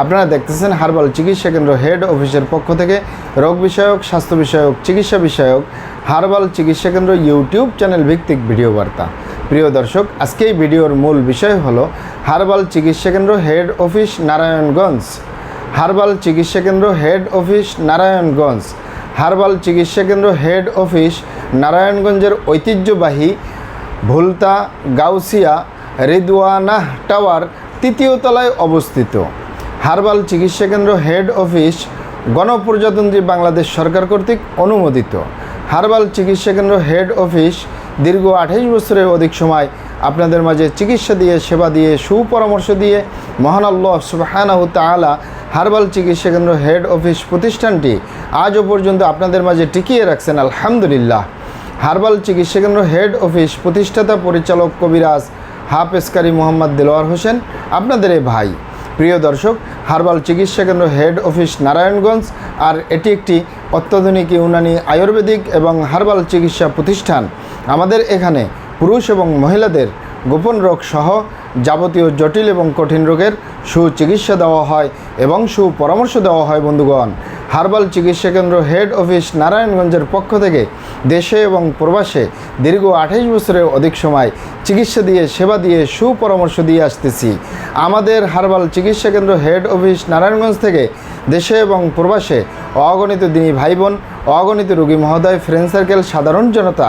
আপনারা দেখতেছেন হার্বাল চিকিৎসা কেন্দ্র হেড অফিসের পক্ষ থেকে রোগ বিষয়ক, স্বাস্থ্য বিষয়ক, চিকিৎসা বিষয়ক, হার্বাল চিকিৎসা কেন্দ্র ইউটিউব চ্যানেল ভিত্তিক ভিডিও বার্তা। প্রিয় দর্শক, আজকে এই ভিডিওর মূল বিষয় হলো হার্বাল চিকিৎসা কেন্দ্র হেড অফিস নারায়ণগঞ্জ। হার্বাল চিকিৎসা কেন্দ্র হেড অফিস নারায়ণগঞ্জ। হার্বাল চিকিৎসা কেন্দ্র হেড অফিস নারায়ণগঞ্জের ঐতিহ্যবাহী ভুলতা, গাউসিয়া রিদওয়ানাহ টাওয়ার তৃতীয় তলায় অবস্থিত। হার্বাল চিকিৎসা কেন্দ্র হেড অফিস গণপ্রজাতন্ত্রী বাংলাদেশ সরকার কর্তৃক অনুমোদিত। হার্বাল চিকিৎসা কেন্দ্র হেড অফিস দীর্ঘ আঠাইশ বছরের অধিক সময় আপনাদের মাঝে চিকিৎসা দিয়ে, সেবা দিয়ে, সুপরামর্শ দিয়ে মহান আল্লাহ তাআলা হার্বাল চিকিৎসা কেন্দ্র হেড অফিস প্রতিষ্ঠানটি আজও পর্যন্ত আপনাদের মাঝে টিকিয়ে রাখছেন, আলহামদুলিল্লাহ। হার্বাল চিকিৎসা কেন্দ্র হেড অফিস প্রতিষ্ঠাতা পরিচালক কবিরাজ হাফ হাফেজকারী মোহাম্মদ দিলওয়ার হোসেন, আপনাদের এই ভাই। প্রিয় দর্শক, হার্বাল চিকিৎসা কেন্দ্র হেড অফিস নারায়ণগঞ্জ আর এটি একটি অত্যাধুনিক ইউনানি আয়ুর্বেদিক এবং হার্বাল চিকিৎসা প্রতিষ্ঠান। আমাদের এখানে পুরুষ এবং মহিলাদের গোপন রোগ সহ যাবতীয় জটিল এবং কঠিন রোগের সুচিকিৎসা দেওয়া হয় এবং সুপরামর্শ দেওয়া হয় বন্ধুগণ। হার্বাল চিকিৎসা কেন্দ্র হেড অফিস নারায়ণগঞ্জের পক্ষ থেকে দেশে এবং প্রবাসে দীর্ঘ আঠাইশ বছরের অধিক সময় চিকিৎসা দিয়ে, সেবা দিয়ে, সুপরামর্শ দিয়ে আসতেছি। আমাদের হার্বাল চিকিৎসা কেন্দ্র হেড অফিস নারায়ণগঞ্জ থেকে দেশে এবং প্রবাসে অগণিত দিনী ভাই বোন অগণিত রোগী মহোদয়, ফ্রেন্ড সার্কেল, সাধারণ জনতা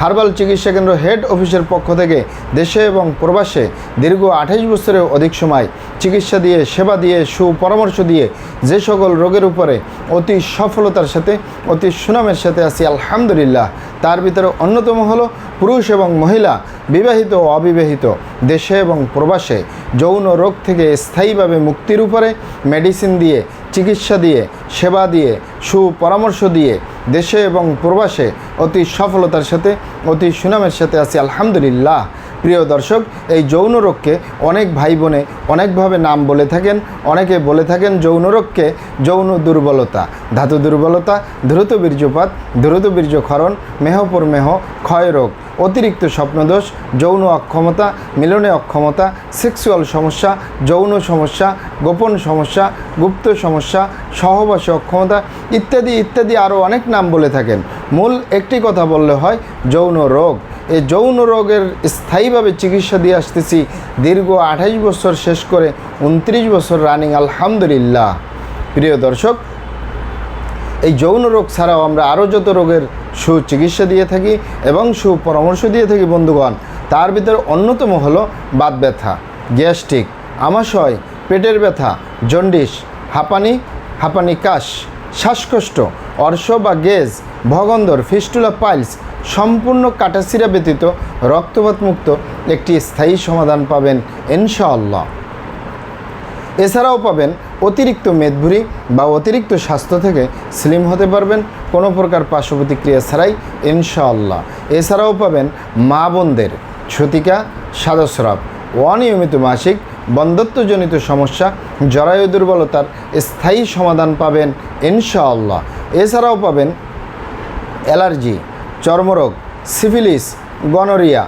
হার্বাল চিকিৎসা কেন্দ্র হেড অফিসের পক্ষ থেকে দেশে এবং প্রবাসে দীর্ঘ আঠাশ বছরের অধিক সময় চিকিৎসা দিয়ে, সেবা দিয়ে, সুপরামর্শ দিয়ে যে সকল রোগের উপরে অতি সফলতার সাথে, অতি সুনামের সাথে আছি। আলহামদুলিল্লাহ। তার ভিতরে অন্যতম হলো পুরুষ এবং মহিলা, বিবাহিত ও অবিবাহিত, দেশে এবং প্রবাসে। যৌন রোগ থেকে স্থায়ীভাবে মুক্তির উপরে মেডিসিন দিয়ে, চিকিৎসা দিয়ে, সেবা দিয়ে, সুপরামর্শ দিয়ে দেশে এবং প্রবাসে অতি সফলতার সাথে, অতি সুনামের সাথে আছি। আলহামদুলিল্লাহ। প্রিয় দর্শক, এই যৌন রোগকে অনেক ভাই বোনে অনেকভাবে নাম বলে থাকেন, অনেকে বলে থাকেন যৌন রোগকে যৌন দুর্বলতা। ধাতু দুর্বলতা দ্রুত বীর্যপাত দ্রুত বীর্যক্ষরণ, মেহপর মেহ, ক্ষয় রোগ, অতিরিক্ত স্বপ্নদোষ, যৌন অক্ষমতা, মিলনে অক্ষমতা, সেক্সুয়াল সমস্যা, যৌন সমস্যা, গোপন সমস্যা, গুপ্ত সমস্যা, সহবাসে অক্ষমতা ইত্যাদি ইত্যাদি আরও অনেক নাম বলে থাকেন। মূল একটি কথা বললে হয়, যৌন রোগ। এই যৌন রোগের স্থায়ীভাবে চিকিৎসা দিয়ে আসতেছি। দীর্ঘ আঠাইশ বছর শেষ করে উনত্রিশ বছর রানিং আলহামদুলিল্লাহ। প্রিয় দর্শক, এই যৌন রোগ ছাড়াও আমরা আরও যত রোগের সুচিকিৎসা দিয়ে থাকি এবং সুপরামর্শ দিয়ে থাকি, বন্ধুগণ, তার ভিতরে অন্যতম হলো বাত ব্যথা, গ্যাস্ট্রিক, আমাশয়, পেটের ব্যথা জন্ডিস হাঁপানি হাঁপানি কাশ, শ্বাসকষ্ট অর্শ বা গেজ, ভগন্দর, ফিস্টুলা পাইলস সম্পূর্ণ কাটাসিরা ব্যতীত রক্তপাত মুক্ত একটি স্থায়ী সমাধান পাবেন ইনশাআল্লাহ। এছাড়াও পাবেন অতিরিক্ত মেদভুরি বা অতিরিক্ত স্বাস্থ্য থেকে স্লিম হতে পারবেন, কোনো প্রকার পার্শ্ব প্রতিক্রিয়া ছাড়াই ইনশাআল্লাহ। এছাড়াও পাবেন মা বোনদের ছতিকা সাদস্রাব, অনিয়মিত মাসিক বন্ধত্বজনিত সমস্যা, জরায়ু দুর্বলতার স্থায়ী সমাধান পাবেন ইনশাআল্লাহ। এছাড়াও পাবেন অ্যালার্জি, চর্মরোগ, সিফিলিস, গনোরিয়া,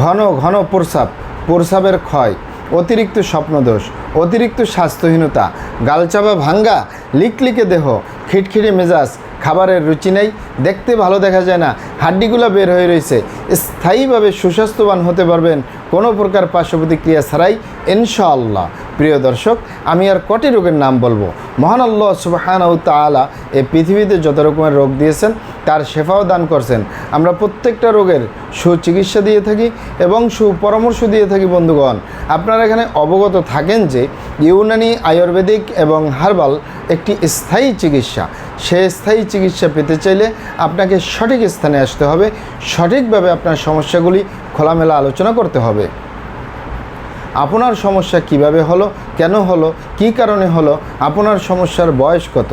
ঘন ঘন প্রস্রাব, প্রস্রাবের ক্ষয়, অতিরিক্ত স্বপ্নদোষ, অতিরিক্ত স্বাস্থ্যহীনতা, গালচাপা ভাঙ্গা, লিকলিকে দেহ, খিটখিটে মেজাজ, খাবারের রুচি নেই, দেখতে ভালো দেখা যায় না, হাড্ডিগুলো বের হয়ে রয়েছে, স্থায়ীভাবে সুস্বাস্থ্যবান হতে পারবেন, কোনো প্রকার পার্শ্ব প্রতিক্রিয়া ছাড়াই, ইনশাআল্লাহ। প্রিয় দর্শক, আমি আর কটি রোগের নাম বলব? মহান আল্লাহ সুবাহান তালা এই পৃথিবীতে যত রকমের রোগ দিয়েছেন, তার শেফাও দান করছেন। আমরা প্রত্যেকটা রোগের সুচিকিৎসা দিয়ে থাকি এবং সুপরামর্শ দিয়ে থাকি, বন্ধুগণ। আপনারা এখানে অবগত থাকেন যে ইউনানি, আয়ুর্বেদিক এবং হার্বাল একটি স্থায়ী চিকিৎসা। সে স্থায়ী চিকিৎসা পেতে চাইলে আপনাকে সঠিক স্থানে আসতে হবে। সঠিকভাবে আপনার সমস্যাগুলি খোলামেলা আলোচনা করতে হবে। আপনার সমস্যা কীভাবে হলো? কেন হলো? কি কারণে হলো? আপনার সমস্যার বয়স কত?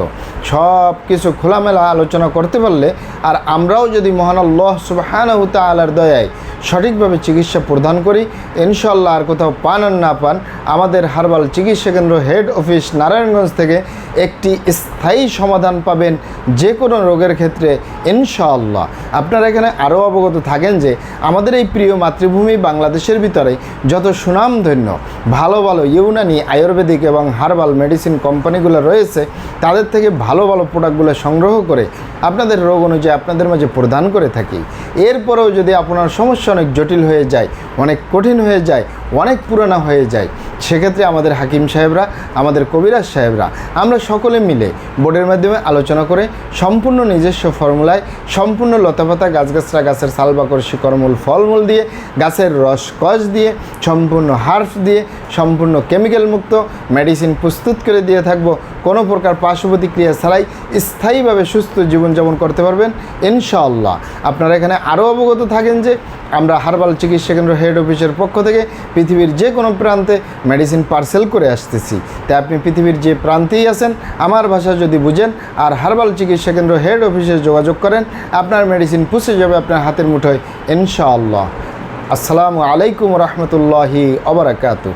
সব কিছু খোলামেলা আলোচনা করতে পারলে আর আমরাও যদি মহান আল্লাহ সুবাহানাহু তাআলার দয়ায় সঠিকভাবে চিকিৎসা প্রদান করি ইনশাল্লাহ আর কোথাও পান আর না পান, আমাদের হারবাল চিকিৎসা কেন্দ্র হেড অফিস নারায়ণগঞ্জ থেকে একটি স্থায়ী সমাধান পাবেন যে কোনো রোগের ক্ষেত্রে, ইনশাআল্লাহ। আপনারা এখানে আরও অবগত থাকেন যে আমাদের এই প্রিয় মাতৃভূমি বাংলাদেশের ভিতরে যত সুনামধন্য, ভালো ভালো ইউনানি আয়ুর্বেদিক এবং হার্বাল মেডিসিন কোম্পানিগুলো রয়েছে তাদের থেকে ভালো ভালো প্রোডাক্টগুলো সংগ্রহ করে আপনাদের রোগ অনুযায়ী আপনাদের মাঝে প্রদান করে থাকি। এরপরেও যদি আপনার সমস্যা অনেক জটিল হয়ে যায়, অনেক কঠিন হয়ে যায়, অনেক পুরানা হয়ে যায়, সেক্ষেত্রে আমাদের হাকিম সাহেবরা, আমাদের কবিরাজ সাহেবরা, আমরা সকলে মিলে বোর্ডের মাধ্যমে আলোচনা করে সম্পূর্ণ নিজস্ব ফর্মুলায়, সম্পূর্ণ লতাপাতা গাছগাছরা গাছের সালবাকর শিকড়মূল ফলমূল দিয়ে, গাছের রস কষ দিয়ে, সম্পূর্ণ হার্ফ দিয়ে, সম্পূর্ণ কেমিক্যাল মুক্ত মেডিসিন প্রস্তুত করে দিয়ে থাকব। কোনো প্রকার পার্শ্ব প্রতিক্রিয়া ছাড়াই স্থায়ীভাবে সুস্থ জীবনযাপন করতে পারবেন, ইনশাআল্লাহ। আপনারা এখানে আরও অবগত থাকেন যে আমরা হার্বাল চিকিৎসা কেন্দ্র হেড অফিসের পক্ষ থেকে পৃথিবীর যে কোনো প্রান্তে মেডিসিন পার্সেল করে আসতেছি। তাই আপনি পৃথিবীর যে প্রান্তেই আছেন, আমার ভাষা যদি বুঝেন আর হার্বাল চিকিৎসা কেন্দ্র হেড অফিসে যোগাযোগ করেন, আপনার মেডিসিন পুষে যাবে আপনার হাতের মুঠোয়, ইনশাআল্লাহ। আসসালামু আলাইকুম রহমতুল্লাহি অবরাকাতু